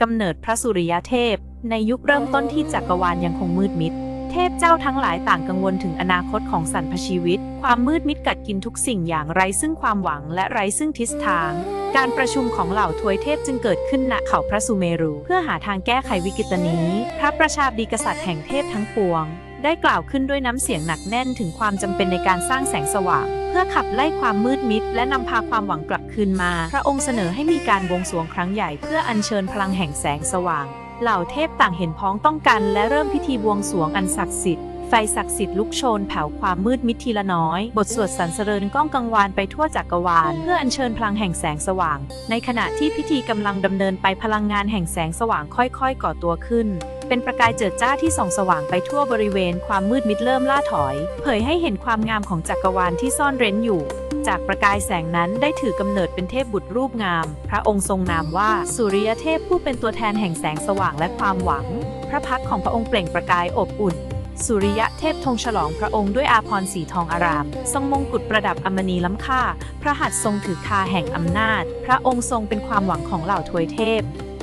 กำเนิดพระสุริยเทพ ในยุคเริ่มต้นที่จักรวาลยังคงมืดมิด เทพเจ้าทั้งหลายต่างกังวลถึงอนาคตของสรรพชีวิต ความมืดมิดกัดกินทุกสิ่งอย่างไร้ซึ่งความหวังและไร้ซึ่งทิศทาง การประชุมของเหล่าทวยเทพจึงเกิดขึ้นณเขาพระสุเมรุ เพื่อหาทางแก้ไขวิกฤตนี้ พระประชาบดีกษัตริย์แห่งเทพทั้งปวง ได้กล่าวขึ้นด้วยน้ำเสียงหนักแน่นถึงความจำเป็นในการสร้างแสงสว่าง เพื่อขับไล่ความมืดมิด และนำพาความหวังกลับคืนมา พระองค์เสนอให้มีการบวงสรวงครั้งใหญ่เพื่ออัญเชิญพลังแห่งแสงสว่าง เหล่าเทพต่างเห็นพ้องต้องกันและเริ่มพิธีบวงสรวงอันศักดิ์สิทธิ์ ไฟศักดิ์สิทธิ์ลุกโชนเผาความมืดมิดทีละน้อย บทสวดสรรเสริญก้องกังวานไปทั่วจักรวาล เพื่ออัญเชิญพลังแห่งแสงสว่าง ในขณะที่พิธีกำลังดำเนินไปพลังงานแห่งแสงสว่างค่อยๆ ก่อตัวขึ้น เป็นประกายเจิดจ้าที่ส่องสว่างไปทั่วบริเวณความมืดมิดเริ่มล่าถอย เผยให้เห็นความงามของจักรวาลที่ซ่อนเร้นอยู่จากประกายแสงนั้นได้ถือกำเนิดเป็นเทพบุตรรูปงาม พระองค์ทรงนามว่าสุริยเทพผู้เป็นตัวแทนแห่งแสงสว่างและความหวัง พระพักของพระองค์เปล่งประกายอบอุ่น สุริยะเทพธงฉลองพระองค์ด้วยอาภรณ์สีทองอาราม ทรงมงกุฎประดับอมณีล้ำค่า พระหัตถ์ทรงถือคาแห่งอำนาจ พระองค์ทรงเป็นความหวังของเหล่าทวยเทพ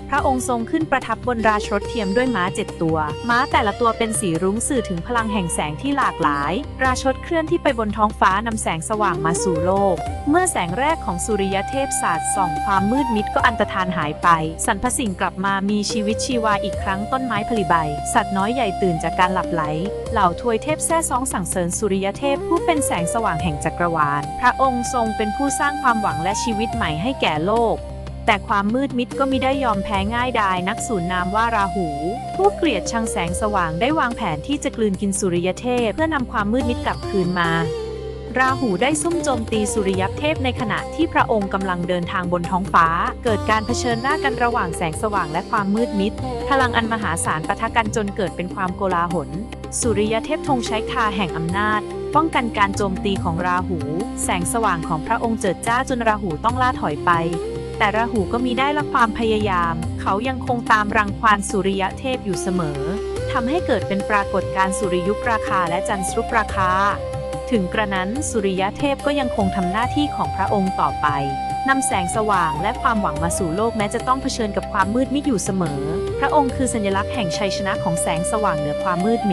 พระองค์ทรงขึ้นประทับบนราชรถเทียมด้วยม้าเจ็ดตัว ม้าแต่ละตัวเป็นสีรุ้งสื่อถึงพลังแห่งแสงที่หลากหลาย ราชรถเคลื่อนที่ไปบนท้องฟ้านำแสงสว่างมาสู่โลก เมื่อแสงแรกของสุริยเทพศาสาดส่องความมืดมิดก็อันตรธานหายไป สรรพสิ่งกลับมามีชีวิตชีวาอีกครั้งต้นไม้ผลิใบ สัตว์น้อยใหญ่ตื่นจากการหลับไหล เหล่าทวยเทพแซ่ซองสั่งเสริญสุริยเทพผู้เป็นแสงสว่างแห่งจักรวาล พระองค์ทรงเป็นผู้สร้างความหวังและชีวิตใหม่ให้แก่โลก แต่ความมืดมิดก็มิได้ยอมแพ้ง่ายดายนักสูนนามว่าราหู ผู้เกลียดชังแสงสว่างได้วางแผนที่จะกลืนกินสุริยเทพเพื่อนำความมืดมิดกลับคืนมา ราหูได้ซุ่มโจมตีสุริยเทพในขณะที่พระองค์กำลังเดินทางบนท้องฟ้า เกิดการเผชิญหน้ากันระหว่างแสงสว่างและความมืดมิด พลังอันมหาศาลปะทะกันจนเกิดเป็นความโกลาหล สุริยเทพธงใช้คาแห่งอำนาจป้องกันการโจมตีของราหู แสงสว่างของพระองค์เจิดจ้าจนราหูต้องล่าถอยไป แต่ราหูก็มีได้ละความพยายาม เขายังคงตามรังควานสุริยเทพอยู่เสมอ ทำให้เกิดเป็นปรากฏการณ์สุริยุปราคาและจันทรุปราคา ถึงกระนั้นสุริยเทพก็ยังคงทำหน้าที่ของพระองค์ต่อไปนำแสงสว่างและความหวังมาสู่โลกแม้จะต้องเผชิญกับความมืดมิดอยู่เสมอ พระองค์คือสัญลักษณ์แห่งชัยชนะของแสงสว่างเหนือความมืดมิด